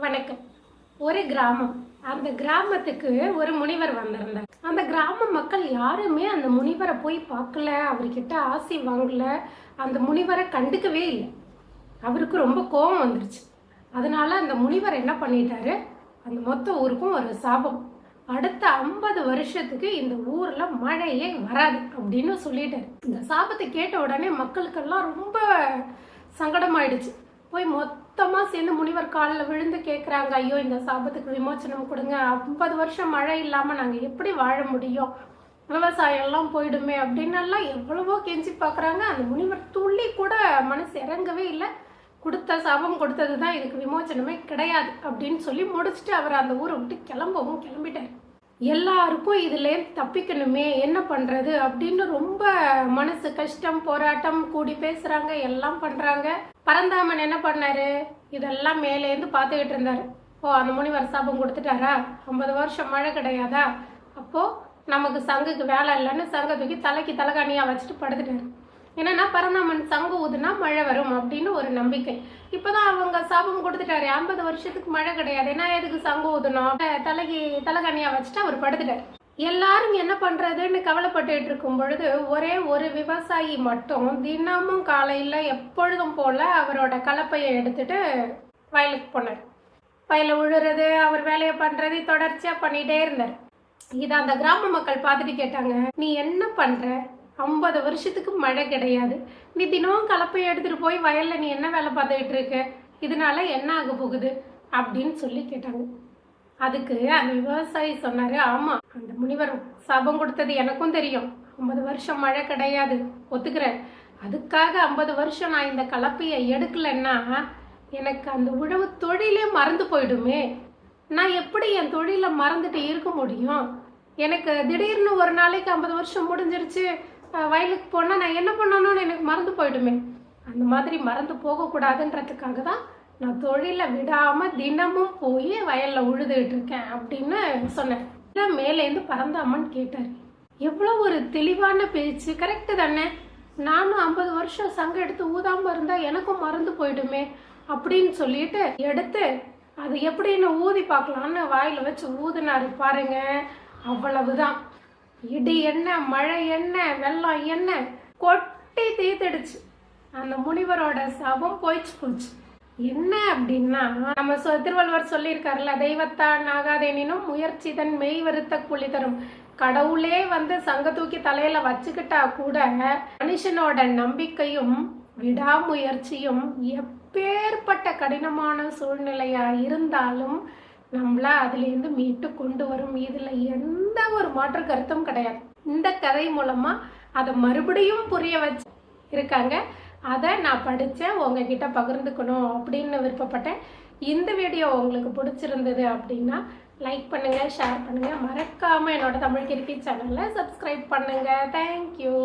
வணக்கம். ஒரு கிராமம். அந்த கிராமத்துக்கு ஒரு முனிவர் வந்திருந்தார். அந்த கிராம மக்கள் யாருமே அந்த முனிவரை போய் பார்க்கல அவர்கிட்ட ஆசி வாங்கல அந்த முனிவரை கண்டுக்கவே இல்லை. அவருக்கு ரொம்ப கோபம் வந்துருச்சு. அதனால அந்த முனிவர் என்ன பண்ணிட்டாரு? அந்த மொத்த ஊருக்கும் ஒரு சாபம். அடுத்த ஐம்பது வருஷத்துக்கு இந்த ஊர்ல மழையே வராது அப்படின்னு சொல்லிட்டாரு. இந்த சாபத்தை கேட்ட உடனே மக்களுக்கெல்லாம் ரொம்ப சங்கடமாயிடுச்சு. போய் மொத்தமாக சேர்ந்து முனிவர் காலில் விழுந்து கேட்குறாங்க ஐயோ இந்த சாபத்துக்கு விமோச்சனம் கொடுங்க. ஐம்பது வருஷம் மழை இல்லாமல் நாங்கள் எப்படி வாழ முடியும்? விவசாயம்லாம் போயிடுமே. அப்படின்னெல்லாம் எவ்வளவோ கெஞ்சி பார்க்குறாங்க அந்த முனிவர் துள்ளி கூட மனசு இறங்கவே இல்லை. கொடுத்த சாபம் கொடுத்தது தான் இதுக்கு விமோச்சனமே கிடையாது அப்படின்னு சொல்லி முடிச்சுட்டு அவர் அந்த ஊரை விட்டு கிளம்பவும் கிளம்பிட்டார். எல்லாருக்கும் இதுலேருந்து தப்பிக்கணுமே என்ன பண்ணுறது அப்படின்னு ரொம்ப மனசு கஷ்டம் போராட்டம் கூடி பேசுகிறாங்க எல்லாம் பண்ணுறாங்க பரந்தாமன் என்ன பண்ணாரு? இதெல்லாம் மேலேருந்து பார்த்துக்கிட்டு இருந்தார். ஓ அந்த முனிவர் சாபம் கொடுத்துட்டாரா? ஐம்பது வருஷம் மழை கிடையாதா? அப்போது நமக்கு சங்குக்கு வேலை இல்லைன்னு சங்க தூக்கி தலைக்கு தலைகாணியாக வச்சுட்டு படுத்துட்டாரு. என்னன்னா பரந்தாமன் சங்கு ஊதுனா மழை வரும் அப்படின்னு ஒரு நம்பிக்கை. இப்பதான் அவங்க சாபம் கொடுத்துட்டாரு. ஐம்பது வருஷத்துக்கு மழை கிடையாது. ஏன்னா எதுக்கு சங்கு ஊதணும்? அஹ் தலைக்கு தலைகாணியா வச்சுட்டு அவர் படுத்துட்டார். எல்லாரும் என்ன பண்றதுன்னு கவலைப்பட்டுட்டு இருக்கும் பொழுது ஒரே ஒரு விவசாயி மட்டும் தினமும் காலையில எப்பொழுதும் போல அவரோட கலப்பையை எடுத்துட்டு வயலுக்கு போனார். வயல உழுறது அவர் வேலையை பண்றது தொடர்ச்சியா பண்ணிட்டே இருந்தார். இதை அந்த கிராம மக்கள் பார்த்துட்டு கேட்டாங்க நீ என்ன பண்ற? ஐம்பது வருஷத்துக்கு மழை கிடையாது. நீ தினமும் கலப்பையை எடுத்துட்டு போய் வயல்ல நீ என்ன வேலை பார்த்துக்கிட்டு இருக்க? இதனால என்ன ஆக போகுது? அப்படின்னு சொல்லி கேட்டாங்க. அதுக்கு அந்த விவசாயி சொன்னாரு ஆமா அந்த முனிவர் சபம் கொடுத்தது எனக்கும் தெரியும். ஐம்பது வருஷம் மழை கிடையாது. ஒத்துக்கிறேன். அதுக்காக ஐம்பது வருஷம் நான் இந்த கலப்பையை எடுக்கலைன்னா எனக்கு அந்த உழவு தொழிலே மறந்து போயிடுமே. நான் எப்படி என் தொழிலை மறந்துட்டு இருக்க முடியும்? எனக்கு திடீர்னு ஒரு நாளைக்கு ஐம்பது வருஷம் முடிஞ்சிருச்சு. வயலுக்கு போனால் நான் என்ன பண்ணணும்னு எனக்கு மறந்து போயிடுமே. அந்த மாதிரி மறந்து போகக்கூடாதுன்றதுக்காக தான் நான் தொழிலை விடாமல் தினமும் போய் வயலில் உழுதுகிட்டு இருக்கேன் அப்படின்னு சொன்னேன். இதை மேலேருந்து பறந்தாமான்னு கேட்டார். எவ்வளோ ஒரு தெளிவான பேச்சு. கரெக்டு தானே. நானும் ஐம்பது வருஷம் சங்கம் எடுத்து ஊதாம இருந்தால் எனக்கும் மறந்து போயிடுமே அப்படின்னு சொல்லிட்டு எடுத்து அது எப்படின்னு ஊதி பார்க்கலான்னு வாயில் வச்சு ஊதுனாரு பாருங்க. அவ்வளவுதான். இடி என்ன மழை என்ன வெள்ளம் என்ன? கொட்டி தீர்த்துடுச்சு அந்த முனிவரோட சபம் போயிச்சு போச்சு. என்ன அப்படின்னா நம்ம திருவள்ளுவர் சொல்லியிருக்காருல்ல தெய்வத்தான் ஆகாதேனினும் முயற்சி தன் மெய் வருத்த குழி தரும். கடவுளே வந்து சங்க தூக்கி தலையில வச்சுக்கிட்டா கூட மனுஷனோட நம்பிக்கையும் விடாமுயற்சியும் எப்பேற்பட்ட கடினமான சூழ்நிலையா இருந்தாலும் நம்மள அதுலேருந்து மீட்டு கொண்டு வரும். இதில் எந்த ஒரு மாற்று கருத்தும் கிடையாது. இந்த கதை மூலமாக அதை மறுபடியும் புரிய வச்சு இருக்காங்க. அதை நான் படித்தேன் உங்ககிட்ட பகிர்ந்துக்கணும் அப்படின்னு விருப்பப்பட்டேன். இந்த வீடியோ உங்களுக்கு பிடிச்சிருந்தது அப்படின்னா லைக் பண்ணுங்கள் ஷேர் பண்ணுங்கள் மறக்காமல் என்னோட தமிழ் கிருக்கி சேனலை சப்ஸ்கிரைப் பண்ணுங்கள் தேங்க்யூ